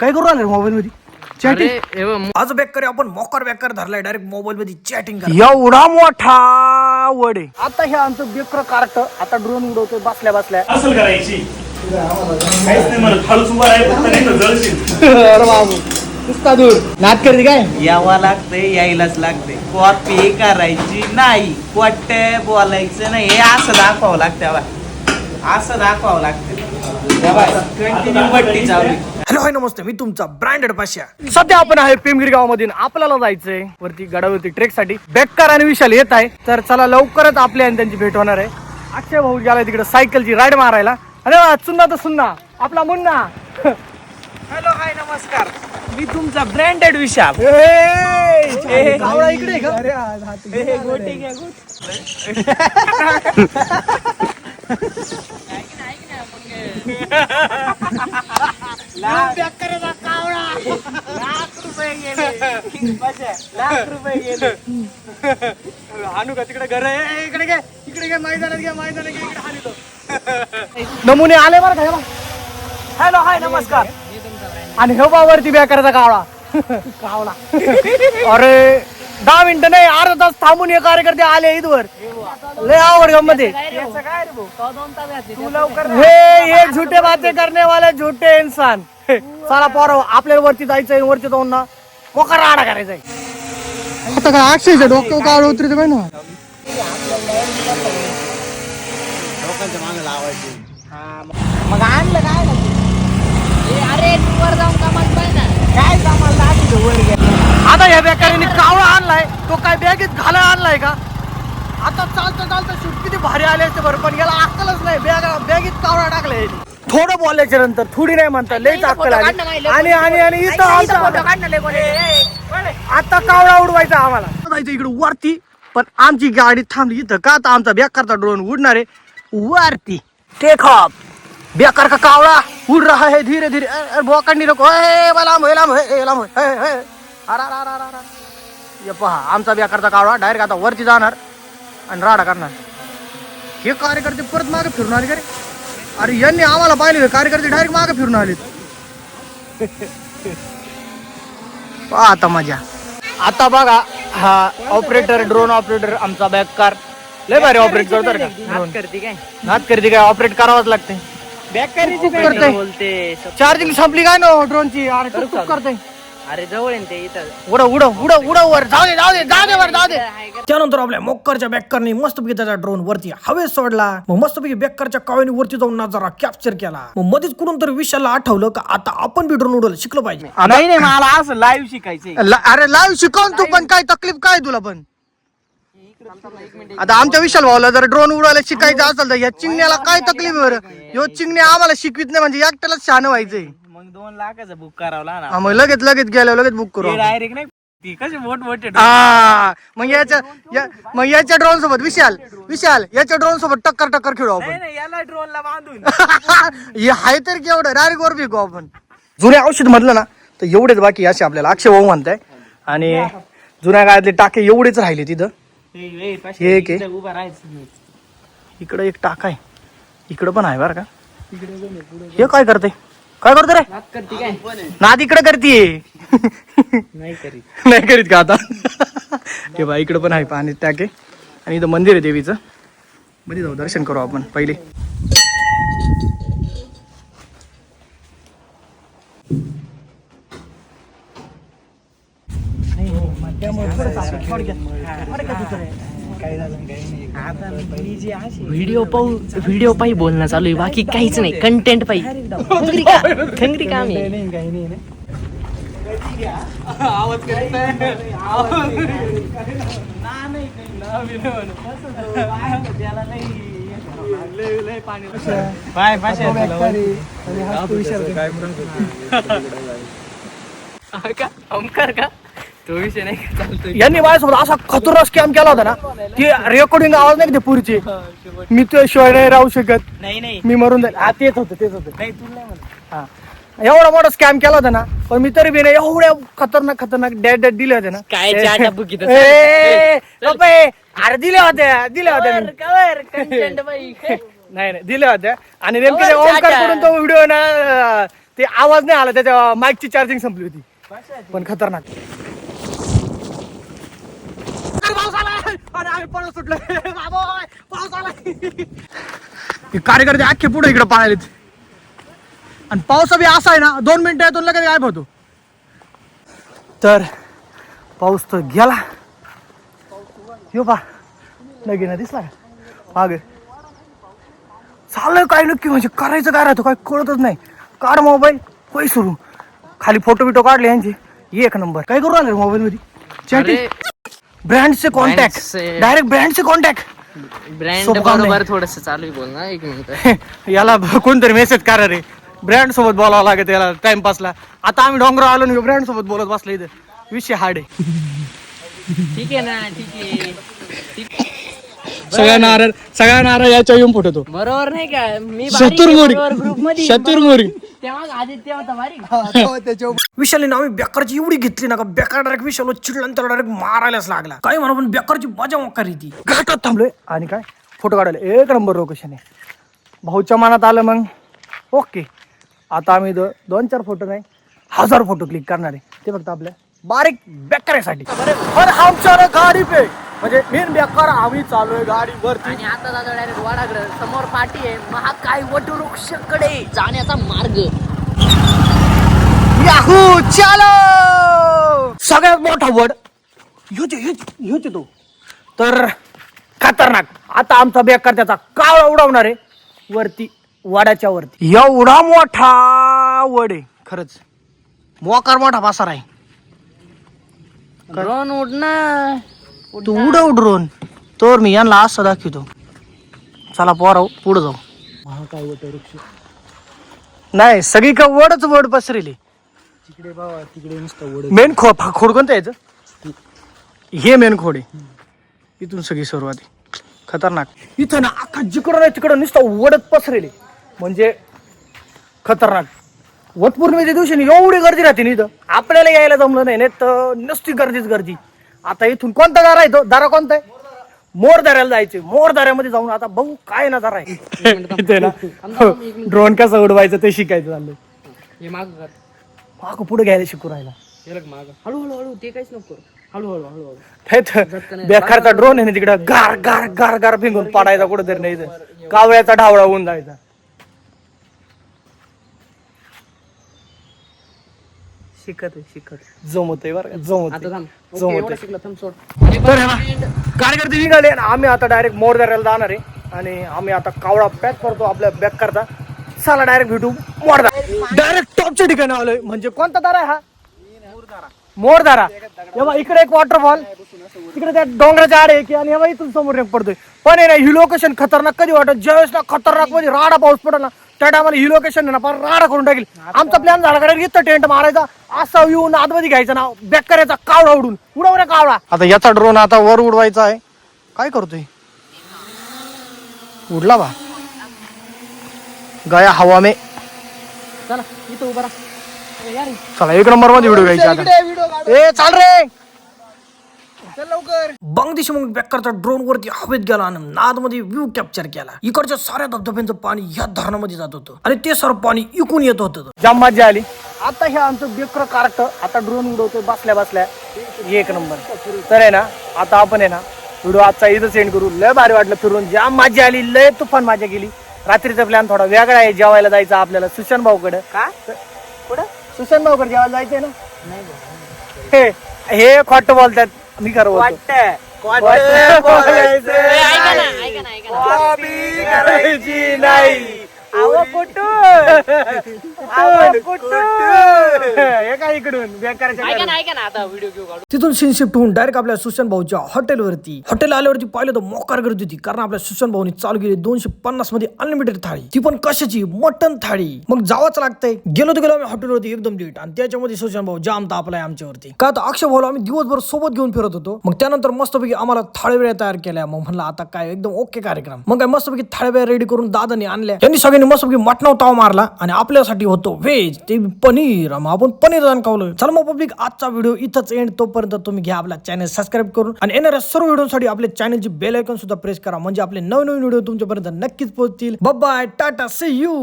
काय करू आले मोबाईल मध्ये चॅटिंग आज बेकर आपण मोकार बेकर धरलाय डायरेक्ट मोबाईल मध्ये चॅटिंग एवढा मोठा वडे आता हे आमचं बेकर कार्ट आता ड्रोन उडवतोय बसल्या बसल्या. असल करायची. काहीच नाही म्हणत हळूच उभा आहे फक्त नाही तर जळशील. अरे बाबू नुसता दूर नाच करते काय? यावं लागतंय यायलाच लागतंय. कॉपी करायची नाही. कोट बोलायचं नाही. हे असं दाखवावं लागतं बा असं दाखवावं लागतं कंटिन्यू पट्टी चालू हॅलो हाय नमस्ते. मी तुमचा ब्रँडेड पाशा. सध्या आपण आहे पिंगरी गावामध्ये आपल्याला जायचंय. वरती गडावरती ट्रेकसाठी बेकार आणि विशाल येत आहे. तर चला लवकरच आपली आणि त्यांची भेट होणार आहे. अक्षय भाऊ गेलाय तिकडे सायकलची राईड मारायला. अरे वा, सुन्ना तर सुन्ना. आपला मुन्ना. हॅलो हाय नमस्कार. मी तुमचा ब्रँडेड विशाल. कावळा इकडे आहे? का? गोटी घ्या लाख रुपये गेले. हाणू का? तिकडे घर आहे. ए, इकडे घे. इकडे घे. मैदानात घे. मैदानात घे. इकडे तो नमुने आले बरं का? हॅलो हाय नमस्कार. आणि हे बा वरती बेकाराचा कावळा. कावळा. अरे दहा मिनिटं नाही अर्धा तास थांबून हे कार्यकर्ते आले इथवर. लय आवड गंमत आहे हे ये झुटे बातें करने वाले झुटे इंसान चला पोरं आपल्याला वरती जायचंय वरती जाऊन ना मोकार राडा करायचा आता काय अक्षयचं डोकं काळ उतरते पाहिजे ना? मग आणलं काय अरे तू वर जाऊन कामाला पाहिजे ना. काय कामाला लागलं वर घ्या आता या बेकारीने कावळा आणलाय तो काय बॅगेत घाला आणलाय का? आता चालतं चालतं शूट किती भारी आले असते बरं पण याला अक्कलच नाही. बॅग बॅगेत कावळा टाकलाय थोडं बोलायच्या नंतर थोडी नाही म्हणता लईच अक्कल आली. आणि आणि आणि इथं आमचा आता कावळा उडवायचा आम्हाला. जायचं इकडे वरती पण आमची गाडी थांबली इथं का? आता आमचा बेकारचा ड्रोन उडणार आहे. वरती. टेक ऑफ बेकार का कावळा? उड़ रहा है धीरे धीरे. अरे, बोकांडी नको लांब लांब लांब. अरे, अरे, अरे, अरे, पहा आमचा बेकारचा कावळा डायरेक्ट आता वरती जाणार. आणि राडा करणार. हे कार्यकर्ते परत मागे फिरून आले का रे? अरे यांनी आम्हाला पाहिले कार्यकर्ते डायरेक्ट मागे फिरून आलेत. पहा आता मजा. आता बघा हा ऑपरेटर ड्रोन ऑपरेटर आमचा बॅककार लय भारी ऑपरेट करतो रे का? करते काय? नात करते काय? ऑपरेट करावंच लागते. बेकारीची करते. बोलते चार्जिंग संपली काय नो ड्रोनची अरे खूप खूप करते. अरे जवळ आहे ना ते इथं. उडव उडव उडव उडव वर जाऊ दे जाऊ दे जाऊ दे. वर जाऊ दे त्यानंतर आपल्या मोक्करच्या बॅकरने मस्तपैकी त्याचा ड्रोन वरती हवेत सोडला. मग मस्तपैकी बॅकरच्या कावणी वरती जाऊन नजारा कॅप्चर केला. मग मध्येच कुठून तर विशालला आठवलं का आता आपण बी ड्रोन उडवलं शिकलो पाहिजे. नाही नाही मला असं लाईव्ह शिकायचंय. ला- अरे लाईव्ह शिकवून तू पण काय तकलीफ काय तुला पण? आता आमच्या विशाल भाऊला जर ड्रोन उडवायला शिकायचं असेल तर या चिंगण्याला काय तकलीफ आहे बरं? ह्यो चिंगण्या आम्हाला शिकवित नाही म्हणजे एकट्यालाच शहाण व्हायचंय. मग दोन लाखाचं बुक करावं हा, मग लगेच लगेच गेल्या लगेच बुक करू आपण. डायरेक्ट नाही ती कशी मोठ मोठे हा मग याच्या या- मग याच्या ड्रोन सोबत विशाल विशाल याच्या ड्रोन सोबत टक्कर टक्कर खेळू आपण. नाही याला ड्रोनला बांधून. हे आहे तर केवढं डायरेक्ट वर फेकू आपण. जुन्या औषध म्हटलं ना तर एवढेच बाकी असे आपल्याला अक्षय भाऊ म्हणताय. आणि जुन्या काळातले टाके एवढेच राहिले तिथं. ए, ए, पाशा, हे. इथं उभा राहायचं. इकडं एक टाका आहे. इकडं पण आहे बरं का? हे काय करते काय करतो रे? करते काय? नाद इकडे करते. नाही करीत. नाही करीत का आता? ते बा इकडं पण आहे पाणी टाके. आणि इथं मंदिर आहे देवीचं. मध्ये जाऊ दर्शन करू आपण पहिले. व्हिडिओ पाहू व्हिडिओ पाही बोलणं चालू आहे. बाकी काहीच नाही. कंटेंट पाही. खंगरी का खंगरी काम आहे हा का? ओमकार का? तो विषय नाही का? चालतोय. यांनी माझ्यासोबत असा खतरनाक स्कॅम केला होता ना की रेकॉर्डिंग आवाज नाही का ते पुढचे मी तो शिवाय नाही राहू शकत. नाही नाही. मी मरून जाईल. हा तेच होतं तेच होतं. नाही तुला नाही म्हणत. हा. एवढा मोठा स्कॅम केला होता ना पण मी तरी बी नाही एवढ्या खतरनाक खतरनाक डॅड डॅड दिले होते ना. काय चाटा ए, ए. अरे दिल्या होत्या दिल्या होत्या मी. कंटेंट बाई. नाही नाही दिल्या होत्या आणि नेमके कवर ओमकार. कडून तो व्हिडिओ ना ते आवाज नाही आला त्याच्या माईकची चार्जिंग संपली होती. पण खतरनाक अरे आम्ही पळत पाऊस. हे कार्यकर्ते अख्खे पुढे इकडे पाळालेत आणि पाऊस बी असा आहे ना दोन मिनिटं येतो लगेच गायब होतो. तर पाऊस तर गेला. यो पा लगे ना दिसला का? मागे. चाललंय काय नक्की म्हणजे करायचं काय राहतो काय कळतच नाही. काढ मोबाईल होय सुरू खाली फोटो बिटो काढले यांचे. एक नंबर. काय करू राहिले मोबाईल मध्ये? चॅटिंग ब्रँडचे कॉन्टॅक्ट Brands- डायरेक्ट ब्रँडचे कॉन्टॅक्ट ब्रँड सोपं काम नाही. बरोबर थोडस चालू आहे बोल ना एक मिनिट. याला कोणतरी मेसेज करा रे. ब्रँड सोबत बोलावं लागेल याला टाइमपासला आता आम्ही डोंगर आलो नाही ब्रँड सोबत बोलत बसलो इथं. विषय हार्ड आहे. ठीक आहे ना ठीक आहे. सगळ्या नारळ सगळ्या नारळ याच्या येऊन फुटतो. बरोबर नाही का? मी शतुरमुरी ग्रुपमध्ये. शतुरमुरी तेव्हा आदित्य होता विशालने ना आम्ही बेकारची एवढी घेतली ना का बेकार डायरेक्ट विशाल चिडला आणि त्याला डायरेक्ट मारायलाच लागला. काय म्हणा पण बेकारची मजा मोकारी ती. घाटात थांबलोय. आणि काय? फोटो काढायला. एक नंबर लोकेशन आहे. भाऊच्या मनात आलं मग. ओके. आता आम्ही दो- दोन चार फोटो नाही हजार फोटो क्लिक करणार आहे. ते फक्त आपल्या बारीक बेकारासाठी अरे. आमच्या गाडी पे. म्हणजे मेन बेकार आम्ही चाललोय गाडीवरती. आणि आता जातो डायरेक्ट वाडाकडे. समोर पाठी आहे महाकाय वटवृक्षकडे जाण्याचा मार्ग. याहू चालो सगळ्यात मोठा वड. आहे तो. तर खतरनाक. आता आमचा बेकार त्याचा काळ उडवणार आहे. वरती वडाच्या वरती. एवढा मोठा वड आहे खरंच. मोकार मोठा पासार आहे. उडणार. तू उडव ड्रोन. तर मी यांना असं दाखवतो. चला पोराव पुढे जाऊ. नाही सगळी का वडच वड पसरेली. मेन खो खोड कोणतं आहे याचं हे मेन खोड आहे. इथून सगळी सुरुवात आहे. खतरनाक. इथं ना अख्खा जिकडं नाही तिकडं नुसतं वडत पसरेले. म्हणजे खतरनाक. वटपौर्णिमेच्या दिवशी एवढी गर्दी राहते ना इथं. आपल्याला यायला जमलं नाही नाही तर नुसती गर्दीच गर्दी. आता इथून कोणता दारा आहे तो? दारा कोणता आहे? मोर दाऱ्याला जायचे मोर दाऱ्यामध्ये जाऊन आता बघू काय ना दारा आहे ना ड्रोन कसं उडवायचं ते शिकायचं चाललंय हे माग कर. मागं पुढे घ्यायला शिकू राहिला. हे बघ माग. हळूहळू हळू ते काहीच नको करू. हळूहळू हळूहळू. हे तर बेकारचा ड्रोन आहे ना तिकडं. गार गार गार गार फिंगून पडायचा कुठेतरी नाही इथं. कावळ्याचा ढावळा होऊन जायचा. शिकत शिकत जमत आहे बरं का, जमत आहे. जमत आहे. तर हे ना, कार्यकर्ते निघाले आणि आम्ही आता डायरेक्ट मोरदाऱ्याला जाणार आहे. आणि आम्ही आता कावळा पॅक करतो आपल्या बॅग करता. चला डायरेक्ट भेटू मोरदा डायरेक्ट टॉपच्या ठिकाणी आलोय. म्हणजे कोणता दारा आहे हा? मोरदारा तेव्हा इकडे एक वॉटरफॉल तिकडे त्या डोंगराच्या आड आहे की आणि तेव्हा इथून समोर एक पडतोय. पण आहे ना ही लोकेशन खतरनाक कधी वाटत ज्यावेळेस ना खतरनाकमध्ये राडा पाऊस पडला ना त्या टायमाला ही लोकेशन ना फार राडा करून टाकेल. आमचा प्लॅन झाला कारण इथं टेंट मारायचा असा येऊन आतमध्ये घ्यायचा ना बॅक करायचा कावडा उडून. उडव रे कावडा आता याचा ड्रोन आता वर उडवायचा आहे. काय करतोय? उडला बा. गया हवा में. चला इथं उभा राहा. चला एक नंबरमध्ये व्हिडिओ घ्यायचा ए चाल रे. बंग दिशी मग बेकारचा ड्रोन वरती हवेत गेला आणि नादमध्ये व्ह्यू कॅप्चर केला. इकडच्या साऱ्या धबधब्यांचं पाणी या धरणामध्ये जात होतं. आणि ते सर्व पाणी इकून येत होतं. जाम मजा आली. आता हे आमचं बेकर कार्ट आता ड्रोन उडवतोय बसल्या बसल्या. एक नंबर तर आहे ना आता आपण आहे ना व्हिडिओ आजचा इथं सेंड करू. लय भारी वाटलं फिरून. जाम मजा आली लय तुफान मजा गेली रात्रीचा प्लॅन थोडा वेगळा आहे. जेवायला जायचं आपल्याला सुशांत भाऊकडे. का? सुशांत भाऊकडे जेवायला जायचंय ना? हे हे खोट बोलतात. मी खरं बोलतो. खोटं बोलायचं. ऐका ना ऐका ना ऐका ना. करायची नाही. अहो कुठून? अहो कुठून? हे काय इकडून? बेकारच्या ऐका ना ऐका ना आता व्हिडिओ घेऊ काढू. तिथून सीन शिफ्ट होऊन डायरेक्ट आपल्या सुशांत भाऊच्या हॉटेलवरती. हॉटेल आल्यावरती पाहिलं तर मोकार गर्दी होती कारण आपल्या सुशांत भाऊनी चालू केली दोनशे पन्नासमध्ये अनलिमिटेड थाळी. ती पण कशाची? मटन थाळी. मग जावंच लागतंय. गेलो तर गेलो आम्ही हॉटेलवरती एकदम लेट आणि त्याच्यामध्ये सुशांत भाऊ जाम तापलाय आमच्यावरती. का तर अक्षय भाऊला आम्ही दिवसभर सोबत घेऊन फिरत होतो. मग त्यानंतर मस्तपैकी आम्हाला थाळीवेळ्या तयार केल्या. मग म्हणलं आता काय? एकदम ओके कार्यक्रम. मग काय मस्तपैकी थाळीवेळ्या रेडी करून दादाने आणल्या. त्यांनी सगळ्यांनी मस्तपैकी मटणाव ताव मारला आणि आपल्यासाठी होतो व्हेज. ते पनीर. मग आपण पनीर जाण चल मग पब्लिक आजचा व्हिडिओ इथंच एंड तोपर्यंत तुम्ही घ्या आपला चॅनल सबस्क्राईब करून आणि येणाऱ्या सर्व व्हिडिओसाठी आपल्या चॅनलची बेल आयकॉन सुद्धा प्रेस करा. म्हणजे आपले नवनवीन व्हिडिओ तुमच्यापर्यंत नक्कीच पोहोचतील. Bye Tata C you